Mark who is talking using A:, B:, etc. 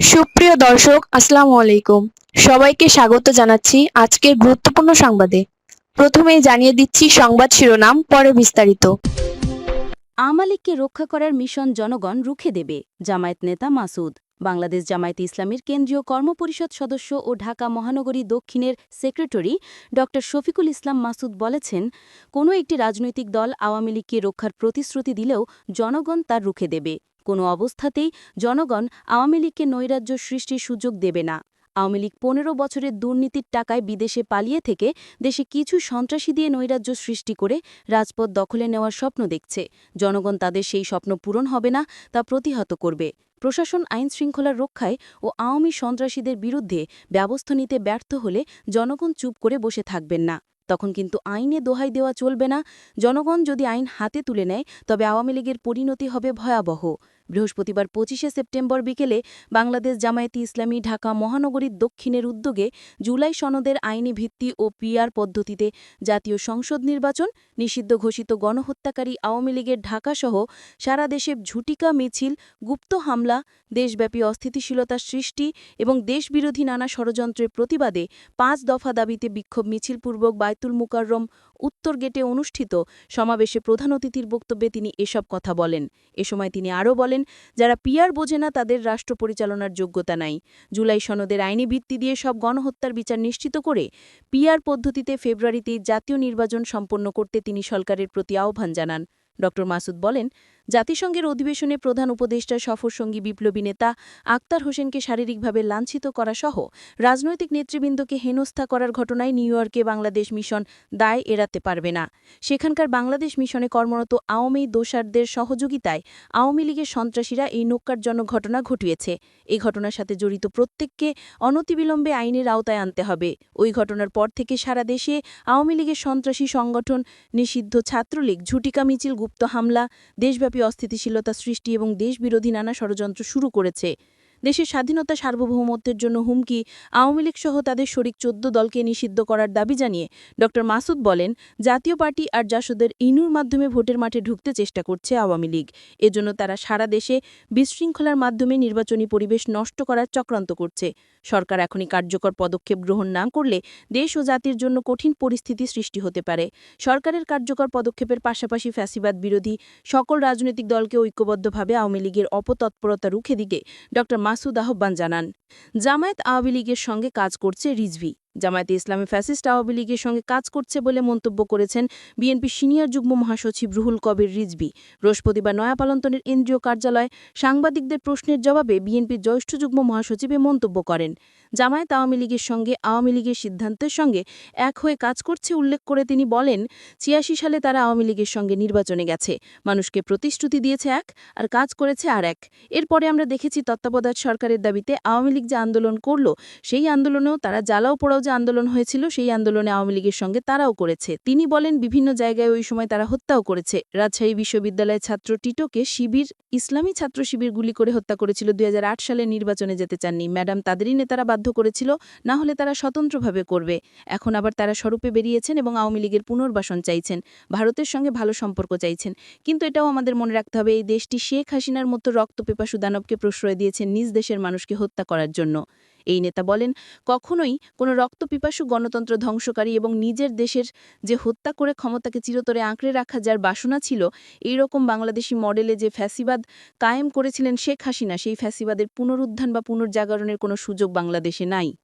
A: সুপ্রিয় দর্শক, আসসালামু আলাইকুম। সবাইকে স্বাগত জানাচ্ছি আজকের গুরুত্বপূর্ণ সংবাদে। প্রথমেই জানিয়ে দিচ্ছি সংবাদ শিরোনাম, পরে বিস্তারিত।
B: আমালিককে রক্ষা করার মিশন জনগণ রুখে দেবে, জামায়াত নেতা মাসুদ। বাংলাদেশ জামায়াতে ইসলামের কেন্দ্রীয় কর্মপরিষদ সদস্য ও ঢাকা মহানগরী দক্ষিণের সেক্রেটারি ড. শফিকুল ইসলাম মাসুদ বলেছেন, কোনো একটি রাজনৈতিক দল আওয়ামী লীগকে রক্ষার প্রতিশ্রুতি দিলেও জনগণ তার রুখে দেবে। কোনো অবস্থাতেই জনগণ আওয়ামী লীগকে নৈরাজ্য সৃষ্টির সুযোগ দেবে না। আওয়ামী লীগ পনেরো বছরের দুর্নীতির টাকায় বিদেশে পালিয়ে থেকে দেশে কিছু সন্ত্রাসী দিয়ে নৈরাজ্য সৃষ্টি করে রাজপথ দখলে নেওয়ার স্বপ্ন দেখছে। জনগণ তাদের সেই স্বপ্ন পূরণ হবে না, তা প্রতিহত করবে। প্রশাসন আইন শৃঙ্খলা রক্ষায় ও আওয়ামী সন্ত্রাসীদের বিরুদ্ধে ব্যবস্থা নিতে ব্যর্থ হলে জনগণ চুপ করে বসে থাকবেন না। তখন কিন্তু আইনে দোহাই দেওয়া চলবে না। জনগণ যদি আইন হাতে তুলে নেয়, তবে আওয়ামী লীগের পরিণতি হবে ভয়াবহ। বৃহস্পতিবার পঁচিশে সেপ্টেম্বর বিকেলে বাংলাদেশ জামায়াতি ইসলামী ঢাকা মহানগরীর দক্ষিণের উদ্যোগে জুলাই সনদের আইনি ভিত্তি ও পিআর পদ্ধতিতে জাতীয় সংসদ নির্বাচন, নিষিদ্ধ ঘোষিত গণহত্যাকারী আওয়ামী লীগের ঢাকাসহ সারা দেশে ঝুটিকা মিছিল, গুপ্ত হামলা, দেশব্যাপী অস্থিতিশীলতা সৃষ্টি এবং দেশবিরোধী নানা ষড়যন্ত্রের প্রতিবাদে পাঁচ দফা দাবিতে বিক্ষোভ মিছিলপূর্বক বায়তুল মুকাররম উত্তর গেটে অনুষ্ঠিত সমাবেশে প্রধান অতিথির বক্তব্যে তিনি এসব কথা বলেন। এ সময় তিনি আরও বলেন, যারা পিয়ার বোঝে না তাদের রাষ্ট্র পরিচালনার যোগ্যতা নাই। জুলাই সনদের আইনি ভিত্তি দিয়ে সব গণহত্যার বিচার নিশ্চিত করে পিয়ার পদ্ধতিতে ফেব্রুয়ারিতে জাতীয় নির্বাচন সম্পন্ন করতে তিনি সরকারের প্রতি আহ্বান জানান। ড মাসুদ বলেন জাতিসংঘের অধিবেশনে প্রধান উপদেষ্টা সফরসঙ্গী বিপ্লবী নেতা আক্তার হোসেনকে শারীরিকভাবে লাঞ্ছিত করা সহ রাজনৈতিক নেতৃবৃন্দকে হেনস্থা করার ঘটনায় নিউ ইয়র্কে বাংলাদেশ মিশন দায় এড়াতে পারবে না। সেখানকার বাংলাদেশ মিশনে কর্মরত আওয়ামী দোষারদের সহযোগিতায় আওয়ামী লীগের সন্ত্রাসীরা এই নক্কারজনক ঘটনা ঘটিয়েছে। এই ঘটনার সাথে জড়িত প্রত্যেককে অনতিবিলম্বে আইনের আওতায় আনতে হবে। ওই ঘটনার পর থেকে সারা দেশে আওয়ামী লীগের সন্ত্রাসী সংগঠন, নিষিদ্ধ ছাত্রলীগ, ঝুটিকা মিছিল, গুপ্ত হামলা, দেশব্যাপী অস্থিতিশীলতা সৃষ্টি এবং দেশবিরোধী নানা ষড়যন্ত্র শুরু করেছে। দেশের স্বাধীনতা সার্বভৌমত্বের জন্য হুমকি, আওয়ামী লীগ সহ তাদের শরিক চোদ্দ দলকে নিষিদ্ধ করার দাবি জানিয়ে ড. মাসুদ বলেন, জাতীয় পার্টি আর জাসদের ইনুর মাধ্যমে ভোটের মাঠে ঢুকতে চেষ্টা করছে আওয়ামী লীগ। এজন্য তারা সারা দেশে বিশৃঙ্খলার মাধ্যমে নির্বাচনী পরিবেশ নষ্ট করার চক্রান্ত করছে। সরকার এখনই কার্যকর পদক্ষেপ গ্রহণ না করলে দেশ ও জাতির জন্য কঠিন পরিস্থিতি সৃষ্টি হতে পারে। সরকারের কার্যকর পদক্ষেপের পাশাপাশি ফ্যাসিবাদ বিরোধী সকল রাজনৈতিক দলকে ঐক্যবদ্ধভাবে আওয়ামী লীগের অপতৎপরতা রুখে দিকে ড. মাসুদ আহ্বান জানান। জামায়াত আওয়ামী লীগের সঙ্গে কাজ করছে রিজভি। জামায়াতে ইসলামী ফ্যাসিস্ট আওয়ামী লীগের সঙ্গে কাজ করছে বলে মন্তব্য করেছেন বিএনপি সিনিয়র যুগ্ম মহাসচিব রুহুল কবির রিজবি বৃহস্পতিবার নয়াপালন্তনের কেন্দ্রীয় কার্যালয়ে সাংবাদিকদের প্রশ্নের জবাবে বিএনপির জ্যৈষ্ঠ যুগ্ম মহাসচিবে মন্তব্য করেন। জামায়াত আওয়ামী লীগের সঙ্গে, আওয়ামী লীগের সিদ্ধান্তের সঙ্গে এক হয়ে কাজ করছে উল্লেখ করে তিনি বলেন, ছিয়াশি সালে তারা আওয়ামী লীগের সঙ্গে নির্বাচনে গেছে। মানুষকে প্রতিশ্রুতি দিয়েছে এক আর কাজ করেছে আর এক। এরপরে আমরা দেখেছি তত্ত্বাবধায়ক সরকারের দাবিতে আওয়ামী লীগ যে আন্দোলন করল, সেই আন্দোলনেও তারা জ্বালাও পোড়াও যে আন্দোলন হয়েছিল, সেই আন্দোলনে আওয়ামী লীগের সঙ্গে তারাও করেছে। তিনি বলেন, বিভিন্ন জায়গায় ওই সময় তারা হত্যাও করেছে। রাজশাহী বিশ্ববিদ্যালয়ের ছাত্র টিটোকে শিবির, ইসলামী ছাত্র শিবির গুলি করে হত্যা করেছিল দুই হাজার আট সালে নির্বাচনে যেতে চাননি। ম্যাডাম তাদেরই নেতারা বাধ্য করেছিল, না হলে তারা স্বতন্ত্রভাবে করবে। এখন আবার তারা স্বরূপে বেরিয়েছেন এবং আওয়ামী লীগের পুনর্বাসন চাইছেন, ভারতের সঙ্গে ভালো সম্পর্ক চাইছেন। কিন্তু এটাও আমাদের মনে রাখতে হবে, এই দেশটি শেখ হাসিনার মতো রক্তপেপাসু দানবকে প্রশ্রয় দিয়েছেন নিজ দেশের মানুষকে হত্যা করার জন্য। এই নেতা বলেন, কখনোই কোনো রক্তপিপাসু গণতন্ত্র ধ্বংসকারী এবং নিজের দেশের যে হত্যা করে ক্ষমতাকে চিরতরে আঁকড়ে রাখা যার বাসনা ছিল এই রকম বাংলাদেশি মডেলে যে ফ্যাসিবাদ কায়েম করেছিলেন শেখ হাসিনা, সেই ফ্যাসিবাদের পুনরুদ্ধান বা পুনর্জাগরণের কোনো সুযোগ বাংলাদেশে নাই।